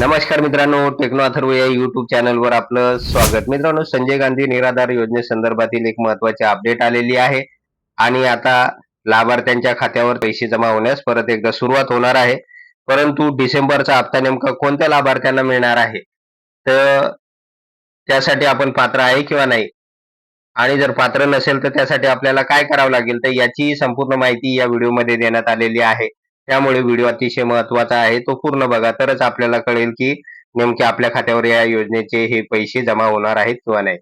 नमस्कार मित्रांनो टेक्नो अथर्व या युट्यूब चॅनलवर आपलं स्वागत. मित्रांनो संजय गांधी निराधार योजनेसंदर्भातील एक महत्वाची अपडेट आलेली आहे. आणि आता लाभार्थ्यांच्या खात्यावर पैसे जमा होण्यास परत एकदा सुरुवात होणार आहे. परंतु डिसेंबरचा हप्ता नेमका कोणत्या लाभार्थ्यांना मिळणार आहे? तर त्यासाठी आपण पात्र आहे किंवा नाही? आणि जर पात्र नसेल तर त्यासाठी आपल्याला काय करावं लागेल? तर याची संपूर्ण माहिती या व्हिडिओमध्ये देण्यात आलेली आहे. त्यामुळे व्हिडिओ अतिशय महत्त्वाचा आहे. तो पूर्ण बघा तरच आपल्याला कळेल की नेमके आपल्या खात्यावर या योजनेचे हे पैसे जमा होणार आहेत किंवा नाही.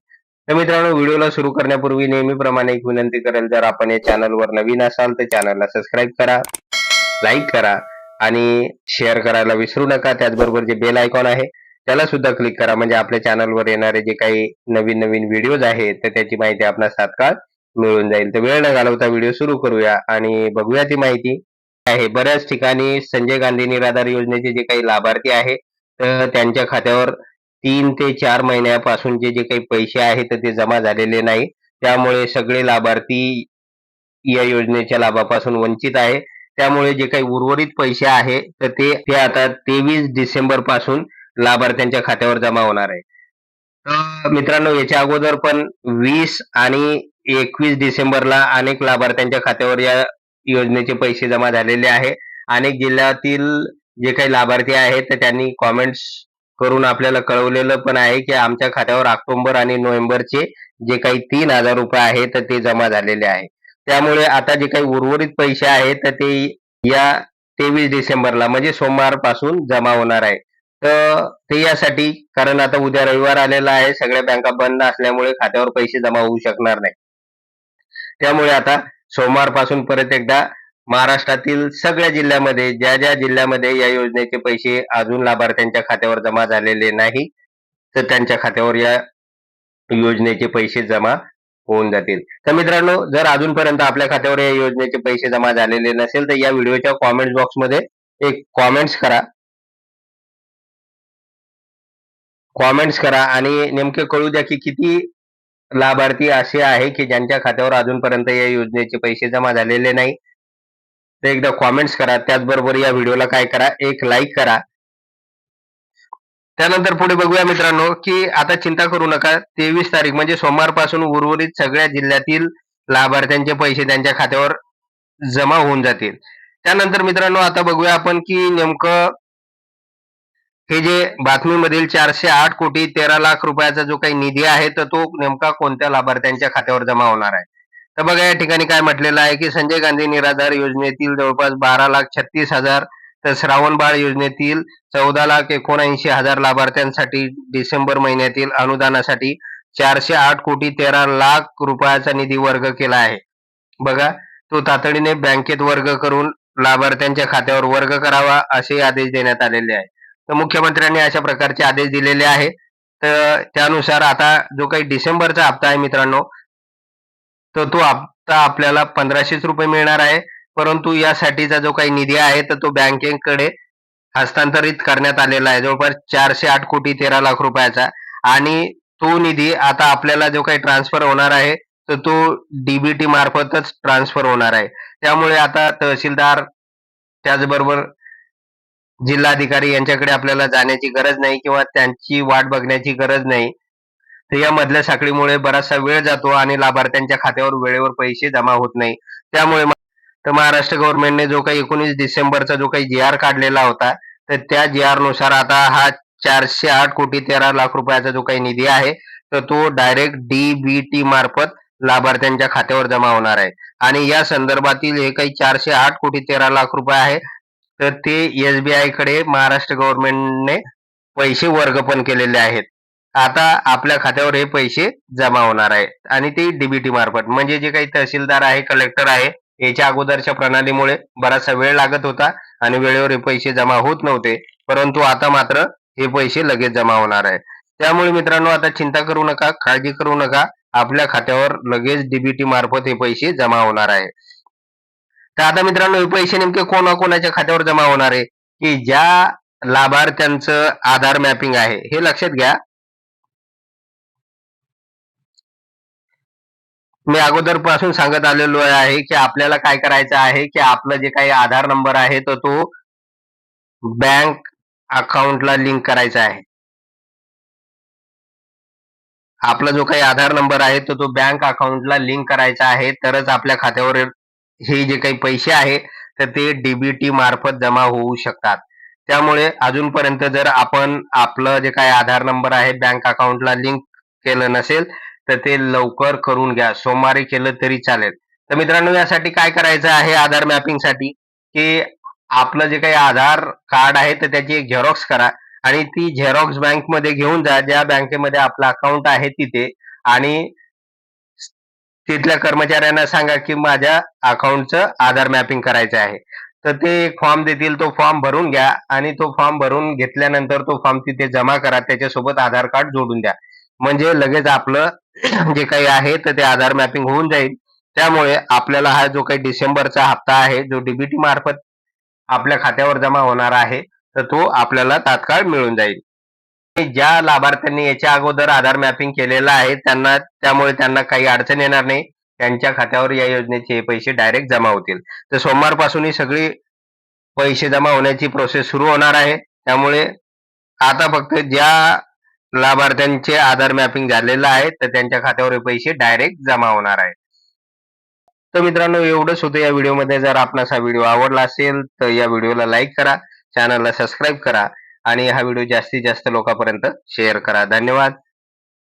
तर मित्रांनो व्हिडिओला सुरू करण्यापूर्वी नेहमीप्रमाणे एक विनंती करेल जर आपण या चॅनलवर नवीन असाल तर चॅनलला सबस्क्राईब करा लाईक करा आणि शेअर करायला विसरू नका. त्याचबरोबर जे बेल आयकॉन आहे त्याला सुद्धा क्लिक करा. म्हणजे आपल्या चॅनलवर येणारे जे काही नवीन नवीन व्हिडिओज आहेत तर त्याची माहिती आपणास तात्काळ मिळून जाईल. तर वेळ न घालवता व्हिडिओ सुरू करूया आणि बघूया ती माहिती. आहे. बऱ्याच ठिकाणी संजय गांधी निराधार योजनेचे जे काही लाभार्थी आहे तर त्यांच्या खात्यावर तीन ते चार महिन्यापासूनचे जे काही पैसे आहेत तर ते जमा झालेले नाही. त्यामुळे सगळे लाभार्थी या योजनेच्या लाभापासून वंचित आहे. त्यामुळे जे काही उर्वरित पैसे आहे तर ते ते आता तेवीस डिसेंबरपासून लाभार्थ्यांच्या खात्यावर जमा होणार आहे. तर मित्रांनो याच्या अगोदर पण वीस आणि एकवीस डिसेंबरला अनेक लाभार्थ्यांच्या खात्यावर या योजनेचे पैसे जमा झालेले आहे. अनेक जिल्ह्यातील जे काही लाभार्थी आहेत तर त्यांनी कॉमेंट्स करून आपल्याला कळवलेलं पण आहे की आमच्या खात्यावर ऑक्टोबर आणि नोव्हेंबरचे जे काही तीन हजार रुपये आहेत तर ते जमा झालेले आहे. त्यामुळे आता जे काही उर्वरित पैसे आहेत तर ते या तेवीस डिसेंबरला म्हणजे सोमवारपासून जमा होणार आहे. तर ते यासाठी कारण आता उद्या रविवार आलेला आहे सगळ्या बँका बंद असल्यामुळे खात्यावर पैसे जमा होऊ शकणार नाही. त्यामुळे आता सोमवारपासून परत एकदा महाराष्ट्रातील सगळ्या जिल्ह्यामध्ये ज्या ज्या जिल्ह्यामध्ये या योजनेचे पैसे अजून लाभार्थ्यांच्या खात्यावर जमा झालेले नाही तर त्यांच्या खात्यावर या योजनेचे पैसे जमा होऊन जातील. तर मित्रांनो जर अजूनपर्यंत आपल्या खात्यावर या योजनेचे पैसे जमा झालेले नसेल तर या व्हिडिओच्या कॉमेंट बॉक्समध्ये एक कॉमेंट्स करा. कॉमेंट्स करा आणि नेमके कळू द्या की किती लाभार्थी असे आहे की ज्यांच्या खात्यावर अजूनपर्यंत या योजनेचे पैसे जमा झालेले नाही. ते एकदा कॉमेंट्स करा. त्याचबरोबर या व्हिडिओला काय करा? एक लाईक करा. त्यानंतर पुढे बघूया मित्रांनो की आता चिंता करू नका. तेवीस तारीख म्हणजे सोमवारपासून उर्वरित सगळ्या जिल्ह्यातील लाभार्थ्यांचे पैसे त्यांच्या खात्यावर जमा होऊन जातील. त्यानंतर मित्रांनो आता बघूया आपण की नेमकं हे जे बातमीमधील चारशे आठ कोटी तेरा लाख रुपयाचा जो काही निधी आहे तर तो नेमका कोणत्या लाभार्थ्यांच्या खात्यावर जमा होणार आहे? तर बघा या ठिकाणी काय म्हटलेलं आहे की संजय गांधी निराधार योजनेतील जवळपास बारा लाख छत्तीस हजार तर श्रावण बाळ योजनेतील चौदा लाख एकोणऐंशी हजार लाभार्थ्यांसाठी डिसेंबर महिन्यातील अनुदानासाठी चारशे आठ कोटी तेरा लाख रुपयाचा निधी वर्ग केला आहे. बघा तो तातडीने बँकेत वर्ग करून लाभार्थ्यांच्या खात्यावर वर्ग करावा असे आदेश देण्यात आलेले आहे. तर मुख्यमंत्र्यांनी अशा प्रकारचे आदेश दिलेले आहे तर त्यानुसार आता जो काही डिसेंबरचा हप्ता आहे मित्रांनो तर तो हप्ता आपल्याला पंधराशेच रुपये मिळणार आहे. परंतु यासाठीचा जो काही निधी आहे तर तो बँकेकडे हस्तांतरित करण्यात आलेला आहे. जवळपास चारशे आठ कोटी तेरा लाख रुपयाचा. आणि तो निधी आता आपल्याला जो काही ट्रान्सफर होणार आहे तर तो डीबीटी मार्फतच ट्रान्सफर होणार आहे. त्यामुळे आता तहसीलदार त्याचबरोबर जिल्हाधिकारी यांच्याकडे आपल्याला जाण्याची गरज नाही किंवा त्यांची वाट बघण्याची गरज नाही. तर या मधल्या साखळीमुळे बराचसा वेळ जातो आणि लाभार्थ्यांच्या खात्यावर वेळेवर पैसे जमा होत नाही. त्यामुळे तर महाराष्ट्र गव्हर्नमेंटने जो काही एकोणीस डिसेंबरचा जो काही जी आर काढलेला होता तर त्या जी आरनुसार आता हा चारशे आठ कोटी तेरा लाख रुपयाचा जो काही निधी आहे तर तो डायरेक्ट डीबीटी मार्फत लाभार्थ्यांच्या खात्यावर जमा होणार आहे. आणि या संदर्भातील हे काही चारशे आठ कोटी तेरा लाख रुपये आहे तर ते एसबीआयकडे महाराष्ट्र गव्हर्नमेंटने पैसे वर्ग पण केलेले आहेत. आता आपल्या खात्यावर हे पैसे जमा होणार आहे आणि ते डीबीटी मार्फत म्हणजे जे काही तहसीलदार आहे कलेक्टर आहे याच्या अगोदरच्या प्रणालीमुळे बराचसा वेळ लागत होता आणि वेळेवर हे पैसे जमा होत नव्हते. परंतु आता मात्र हे पैसे लगेच जमा होणार आहे त्यामुळे मित्रांनो आता चिंता करू नका काळजी करू नका. आपल्या खात्यावर लगेच डीबीटी मार्फत हे पैसे जमा होणार आहे तर आता मित्रांनो हे पैसे नेमके कोणाकोणाच्या खात्यावर जमा होणार आहे? की ज्या लाभार्थ्यांचं आधार मॅपिंग आहे? हे लक्षात घ्या. मी अगोदरपासून सांगत आलेलो आहे की आपल्याला काय करायचं आहे की आपलं जे काही आधार नंबर आहे तर तो बँक अकाउंटला लिंक करायचा आहे. आपला जो काही आधार नंबर आहे तो तो बँक अकाउंटला लिंक करायचा आहे तरच आपल्या खात्यावर हे जे काही पैसे आहे तर ते डीबीटी मार्फत जमा होऊ शकतात. त्यामुळे अजूनपर्यंत जर आपण आपलं जे काही आधार नंबर आहे बँक अकाउंटला लिंक केलं नसेल तर ते लवकर करून घ्या. सोमवारी केलं तरी चालेल. तर मित्रांनो यासाठी काय करायचं आहे आधार मॅपिंगसाठी? की आपलं जे काही आधार कार्ड आहे तर त्याची एक झेरॉक्स करा आणि ती झेरॉक्स बँकमध्ये घेऊन जा. ज्या बँकेमध्ये आपलं अकाउंट आहे तिथे आणि तिथल्या कर्मचाऱ्यांना सांगा की माझ्या अकाउंटचं आधार मॅपिंग करायचं आहे. तर ते एक फॉर्म देतील तो फॉर्म भरून घ्या आणि तो फॉर्म भरून घेतल्यानंतर तो फॉर्म तिथे जमा करा त्याच्यासोबत आधार कार्ड जोडून द्या. म्हणजे लगेच आपलं जे काही आहे तर ते आधार मॅपिंग होऊन जाईल. त्यामुळे आपल्याला हा जो काही डिसेंबरचा हप्ता आहे जो डीबीटी मार्फत आपल्या खात्यावर जमा होणार आहे तर तो आपल्याला तात्काळ मिळून जाईल. ज्या लाभार्थ्यांनी याच्या अगोदर आधार मॅपिंग केलेलं आहे त्यांना त्यामुळे त्यांना काही अडचण येणार नाही. त्यांच्या खात्यावर या योजनेचे पैसे डायरेक्ट जमा होतील. तर सोमवारपासून ही सगळी पैसे जमा होण्याची प्रोसेस सुरू होणार आहे. त्यामुळे आता फक्त ज्या लाभार्थ्यांचे आधार मॅपिंग झालेलं आहे तर त्यांच्या खात्यावर हे पैसे डायरेक्ट जमा होणार आहे तर मित्रांनो एवढंच होतं या व्हिडिओमध्ये जर आपणास हा व्हिडिओ आवडला असेल तर या व्हिडिओला लाईक करा. चॅनलला सबस्क्राईब करा. आणि हा व्हिडिओ जास्तीत जास्त लोकांपर्यंत शेअर करा. धन्यवाद.